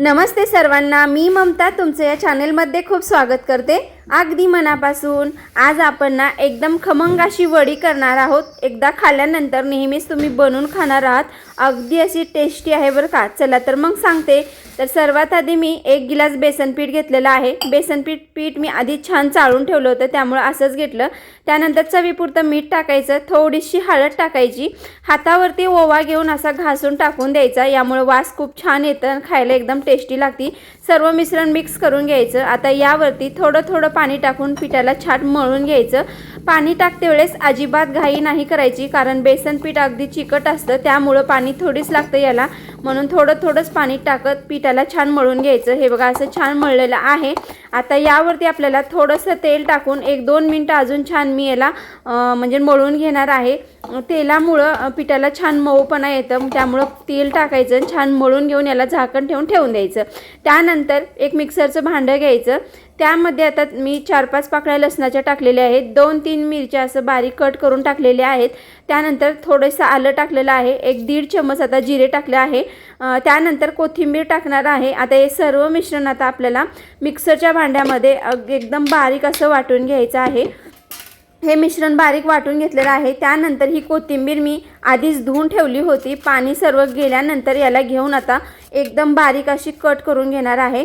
नमस्ते सर्वांना मी ममता तुमचं या चॅनेलमध्ये खूप स्वागत करते. अगदी मनापासून आज आपण ना एकदम खमंग अशी वडी करणार आहोत. एकदा खाल्ल्यानंतर नेहमीच तुम्ही बनवून खाणार आहात. अगदी अशी टेस्टी आहे बरं का? चला तर मग सांगते. तर सर्वात आधी मी एक गिलास बेसन पीठ घेतलेलं आहे. बेसन पीठ पीठ मी आधी छान चाळून ठेवलं होतं त्यामुळं असंच घेतलं. त्यानंतर चवीपुरतं मीठ टाकायचं थोडीशी हळद टाकायची. हातावरती ओवा घेऊन असा घासून टाकून द्यायचा यामुळे वास खूप छान येतं आणि खायला एकदम टेस्टी लागती. सर्व मिश्रण मिक्स करून घ्यायचं. आता यावरती थोडं थोडं पाणी टाकून पिठाला छाट मळून घ्यायचं. पाणी टाकते वेळेस अजिबात घाई नाही करायची कारण बेसन पीठ अगदी चिकट असतं त्यामुळं पाणी थोडीच लागतं याला. म्हणून थोडं थोडंच पाणी टाकत त्याला छान मळून घ्यायचं. हे बघा असं छान मळलेलं आहे. आता यावरती आपल्याला थोडंसं तेल टाकून एक दोन मिनटं अजून छान मी याला म्हणजे मळून घेणार आहे. तेलामुळं पिठाला छान मऊपणा येतं. त्यामुळं तेल टाकायचं आणि छान मळून घेऊन याला झाकण ठेवून ठेवून द्यायचं. त्यानंतर एक मिक्सरचं भांडं घ्यायचं. त्यामध्ये आता मी चार पाच पाकळ्या लसणाच्या टाकलेल्या आहेत. दोन तीन मिरच्या असं बारीक कट करून टाकलेल्या आहेत. त्यानंतर थोडंसं आलं टाकलेलं आहे. एक दीड चम्मच आता जिरे टाकले आहे. त्यानंतर कोथिंबीर टाकणार आहे. आता हे सर्व मिश्रण आता आपल्याला मिक्सरच्या भांड्यामध्ये एकदम बारीक असं वाटून घ्यायचं आहे. हे मिश्रण बारीक वाटून घेतलेलं आहे. त्यानंतर ही कोथिंबीर मी आधीच धुवून ठेवली होती. पाणी सर्व गेल्यानंतर याला घेऊन आता एकदम बारीक अशी कट करून घेणार आहे.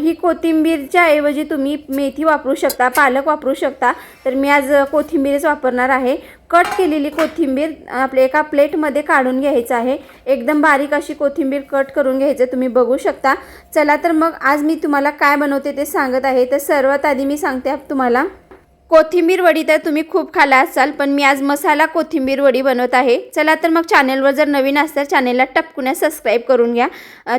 ही कोथिंबीरच्या ऐवजी तुम्ही मेथी वापरू शकता पालक वापरू शकता. तर मी आज कोथिंबीरच वापरणार आहे. कट केलेली कोथिंबीर आपल्या एका प्लेटमध्ये काढून घ्यायचं आहे. एकदम बारीक अशी कोथिंबीर कट करून घ्यायचं तुम्ही बघू शकता. चला तर मग आज मी तुम्हाला काय बनवते ते सांगत आहे. तर सर्वात आधी मी सांगते तुम्हाला कोथिंबीर वडी तर तुम्ही खूप खाला असाल पण मी आज मसाला कोथिंबीर वडी बनवत आहे. चला तर मग चॅनलवर जर नवीन असतात चॅनलला टपकुन्या सबस्क्राईब करून घ्या.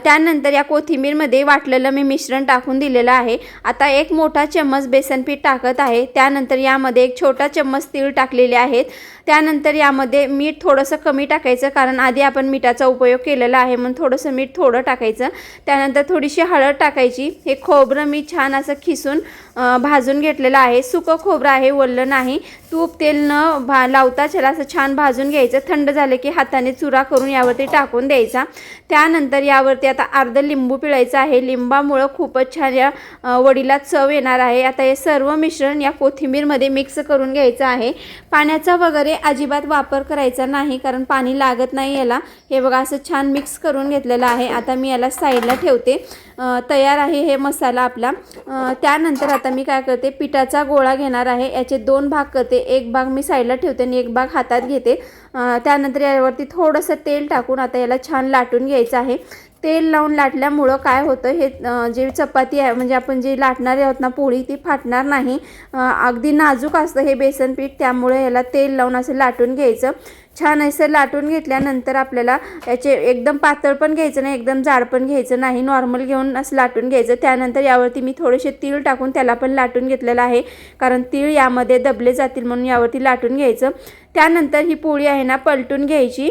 त्यानंतर या कोथिंबीरमध्ये वाटलेलं मी मिश्रण टाकून दिलेलं आहे. आता एक मोठा चम्मच बेसन पीठ टाकत आहे. त्यानंतर यामध्ये एक छोटा चम्मच तीळ टाकलेले आहेत. त्यानंतर यामध्ये मीठ थोडंसं कमी टाकायचं कारण आधी आपण मिठाचा उपयोग केलेला आहे म्हणून थोडंसं मीठ थोडं टाकायचं. त्यानंतर थोडीशी हळद टाकायची. हे खोबरं मी छान असं खिसून भाजून घेतलेलं आहे. सुकं खोबरं आहे वल्लं नाही. तूप तेल न भा लावता त्याला असं छान भाजून घ्यायचं. थंड झालं की हाताने चुरा करून यावरती टाकून द्यायचा. त्यानंतर यावरती आता अर्ध लिंबू पिळायचं आहे. लिंबामुळं खूपच छान या वडीला चव येणार आहे. आता हे सर्व मिश्रण या कोथिंबीरमध्ये मिक्स करून घ्यायचं आहे. पाण्याचा वगैरे अजिबात वापर करायचा नाही कारण पाणी लागत नाही याला. हे बघा असं छान मिक्स करून घेतलेलं आहे. आता मी याला साईडला ठेवते. तयार आहे हे मसाला आपला. त्यानंतर आता मी काय करते पिठाचा गोळा घेणार आहे. याचे दोन भाग करते. एक भाग मी साईडला ठेवते आणि एक भाग हातात घेते. त्यानंतर यावरती थोडंसं तेल टाकून आता याला छान लाटून घ्यायचं आहे. तेल लावून लाटल्यामुळं काय होतं हे जे चपाती आहे म्हणजे आपण जे लाटणारे आहोत ना पोळी ती फाटणार नाही. अगदी नाजूक असतं हे बेसन पीठ त्यामुळे याला तेल लावून असं लाटून घ्यायचं. छान असं लाटून घेतल्यानंतर आपल्याला याचे एकदम पातळ पण घ्यायचं नाही एकदम जाड पण घ्यायचं नाही. नॉर्मल घेऊन असं लाटून घ्यायचं. त्यानंतर यावरती मी थोडेसे तीळ टाकून त्याला पण लाटून घेतलेलं आहे. कारण तीळ यामध्ये दबले जातील म्हणून यावरती लाटून घ्यायचं. त्यानंतर ही पोळी आहे ना पलटून घ्यायची.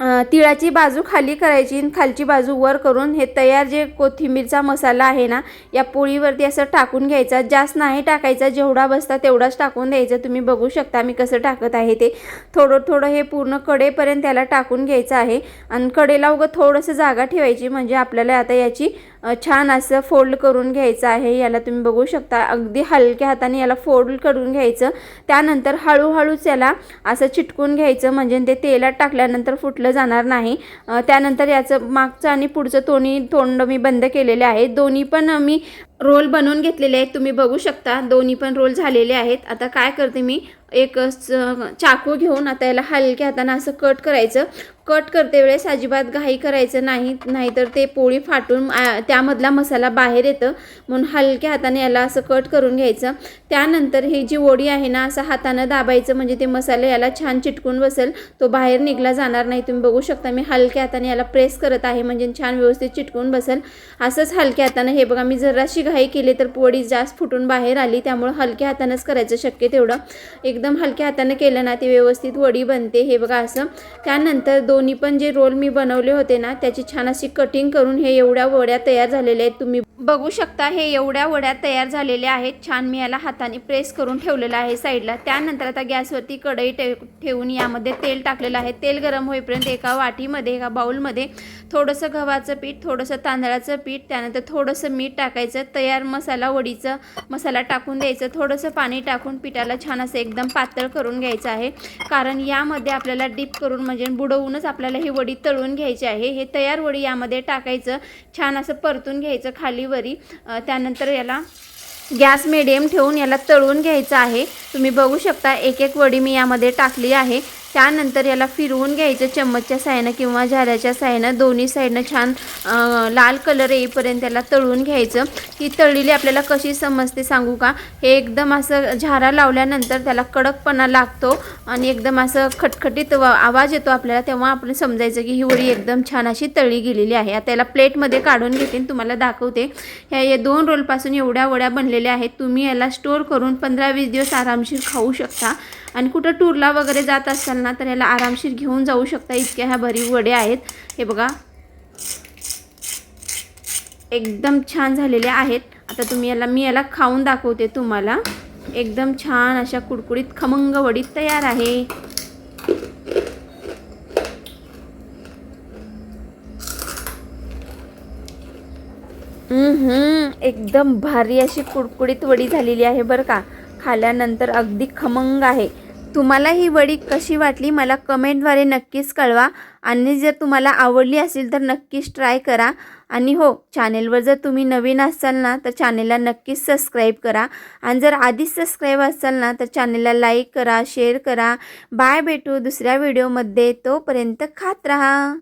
तिळाची बाजू खाली करायची आणि खालची बाजू वर करून हे तयार जे कोथिंबीरचा मसाला आहे ना या पोळीवरती असं टाकून घ्यायचा. जास्त नाही टाकायचा जेवढा बसता तेवढाच टाकून द्यायचा. तुम्ही बघू शकता मी कसं टाकत आहे ते. थोडं थोडं हे पूर्ण कडेपर्यंत त्याला टाकून घ्यायचं आहे. आणि कडेला उगं थोडंसं जागा ठेवायची म्हणजे आपल्याला आता याची छान असं फोल्ड करून घ्यायचं आहे. याला तुम्ही बघू शकता. अगदी हलक्या हाताने याला फोल्ड करून घ्यायचं. त्यानंतर हळूहळूच याला असं चिटकून घ्यायचं. म्हणजे ते तेलात टाकल्यानंतर फुटलं जाणार नाही. त्यानंतर याचं मागचं आणि पुढचं दोन्ही तोंड मी बंद केलेले आहे दोन्ही पण मी रोल बनवून घेतलेले आहेत. तुम्ही बघू शकता दोन्ही पण रोल झालेले आहेत. आता काय करते मी? एक स- चाकू घेऊन आता याला हलक्या हाताने असं कट करायचं. कट करते वेळेस अजिबात घाई करायचं नाही नाहीतर ते पोळी फाटून त्यामधला मसाला बाहेर येतं. म्हणून हलक्या हाताने याला असं कट करून घ्यायचं. त्यानंतर ही जी ओडी आहे ना असं हातानं दाबायचं. म्हणजे ते मसाले याला छान चिटकून बसेल. तो बाहेर निघला जाणार नाही. तुम्ही बघू शकता मी हलक्या हाताने याला प्रेस करत आहे. म्हणजे छान व्यवस्थित चिटकून बसेल. असंच हलक्या हाताने हे बघा मी जराशी घाई केले तर वडी जास्त फुटून बाहेर आली. त्यामुळं हलक्या हातानंच करायचं शक्य तेवढं. एकदम हलक्या हातानं केलं ना ते व्यवस्थित वडी बनते. हे बघा असं. त्यानंतर दोन्ही पण जे रोल मी बनवले होते ना त्याची छान अशी कटिंग करून हे एवढ्या वड्या तयार झालेल्या आहेत. तुम्ही बघू शकता हे एवढ्या वड्या तयार झालेल्या आहेत. छान मी याला हाताने प्रेस करून ठेवलेलं आहे साईडला. त्यानंतर आता गॅसवरती कढई ठेव ठेवून यामध्ये तेल टाकलेलं आहे. तेल गरम होईपर्यंत एका वाटीमध्ये एका बाउलमध्ये थोडंसं गव्हाचं पीठ थोडंसं तांदळाचं पीठ त्यानंतर थोडंसं मीठ टाकायचं. तयार मसाला वडीचं मसाला टाकून द्यायचं. थोडंसं पाणी टाकून पिठाला छान असं एकदम पातळ करून घ्यायचं आहे. कारण यामध्ये आपल्याला डीप करून म्हणजे बुडवूनच आपल्याला ही वडी तळून घ्यायची आहे. हे तयार वडी यामध्ये टाकायचं. छान असं परतून घ्यायचं खाली अं, त्यानंतर याला गॅस मिडियम ठेवून याला तळून घ्यायचं आहे. तुम्ही बघू शकता एक एक वडी मी यामध्ये टाकली आहे. त्यानंतर याला फिरवून घ्यायचं चम्मचच्या साह्यानं किंवा झाऱ्याच्या साह्यानं दोन्ही साईडनं छान लाल कलर येईपर्यंत त्याला तळून घ्यायचं. ही तळलेली आपल्याला कशी समजते सांगू का? हे एकदम असं झारा लावल्यानंतर त्याला कडकपणा लागतो आणि एकदम असं खटखटीत व- आवाज येतो आपल्याला तेव्हा आपण समजायचं की ही वडी एकदम छान अशी तळी गेलेली आहे. आता याला प्लेटमध्ये काढून घेते तुम्हाला दाखवते. ह्या या दोन रोलपासून एवढ्या वड्या बनलेल्या आहेत. तुम्ही याला स्टोर करून पंधरा वीस दिवस आरामशीर खाऊ शकता. आणि कुठं टूरला वगैरे जात असाल ना तर याला आरामशीर घेऊन जाऊ शकता. इतक्या ह्या भरीव वडे आहेत. हे बघा. एकदम छान झालेले आहेत. आता तुम्ही याला मी याला खाऊन दाखवते तुम्हाला. एकदम छान अशा कुडकुडीत खमंग वडी तयार आहे. एकदम भारी अशी कुडकुडीत वडी झालेली आहे बरं का. खाल्यानंतर अगदी खमंग आहे. तुम्हाला ही वडी कशी वाटली मला कमेंटद्वारे नक्कीच कळवा. आणि जर तुम्हाला आवडली असेल तर नक्कीच ट्राय करा. आणि हो चॅनेलवर जर तुम्ही नवीन असाल ना तर चॅनेलला नक्कीच सबस्क्राईब करा. आणि जर आधीच सबस्क्राईब असाल ना तर चॅनेलला लाईक करा शेअर करा. बाय भेटू दुसऱ्या व्हिडिओमध्ये तोपर्यंत खात राहा.